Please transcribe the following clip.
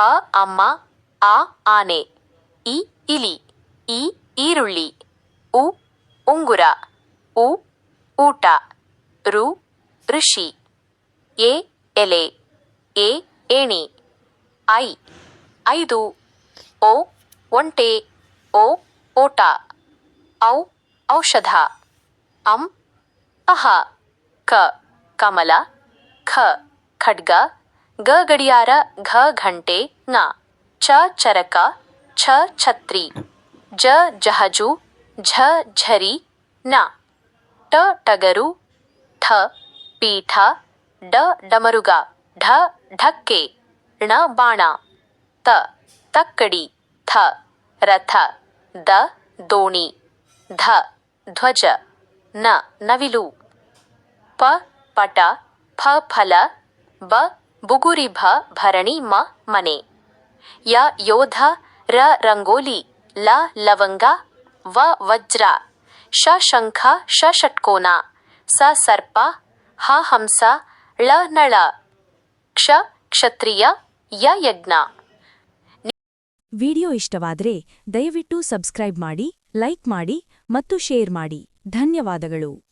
ಅ, ಅಮ್ಮ, ಆ, ಆನೆ. ಇ, ಇಲಿ. ಇ, ಈರುಳ್ಳಿ. ಉ, ಉಂಗುರ. ಉ, ಊಟ. ರು, ಋಷಿ. ಎ, ಎಲೆ. ಎ, ಏಣಿ. ಐ, ಐದು. ಓ, ಒಂಟೆ. ಓ, ಓಟ. ಔ, ಔಷಧ. ಅಂ, ಅಹ. ಕ, ಕಮಲ. ಖ, ಖಡ್ಗ. ಗ ಗಡಿಯಾರ, ಘ ಘಂಟೆ, ನ, ಚ ಚರಕ, ಛ ಛತ್ರಿ, ಜ ಜಹಜು, ಝ ಝರಿ, ನ ಟ ಟಗರು, ಠ ಪೀಠ, ಡ ಡಮರುಗ, ಢ ಢಕ್ಕೆ, ಣ ಬಾಣ, ತ ತಕ್ಕಡಿ, ಥ ರಥ, ದ ದೋಣಿ, ಧ ಧ್ವಜ, ನ ನವಿಲು, ಪ ಪಟ ಫ ಫಲ, ಬ ಬುಗುರಿಭ, ಭರಣಿ, ಮ, ಮನೆ. ಯ, ಯೋಧ, ರ, ರಂಗೋಲಿ. ಲ, ಲವಂಗ. ವ, ವಜ್ರ. ಶ ಶಂಖ. ಶ ಷಟ್ಕೋನ. ಸ, ಸರ್ಪ. ಹ, ಹಂಸ. ಳ, ನಳ. ಕ್ಷ, ಕ್ಷತ್ರಿಯ. ಯ, ಯಜ್ಞ. ವಿಡಿಯೋ ಇಷ್ಟವಾದರೆ ದಯವಿಟ್ಟು ಸಬ್ಸ್ಕ್ರೈಬ್ ಮಾಡಿ, ಲೈಕ್ ಮಾಡಿ ಮತ್ತು ಶೇರ್ ಮಾಡಿ. ಧನ್ಯವಾದಗಳು.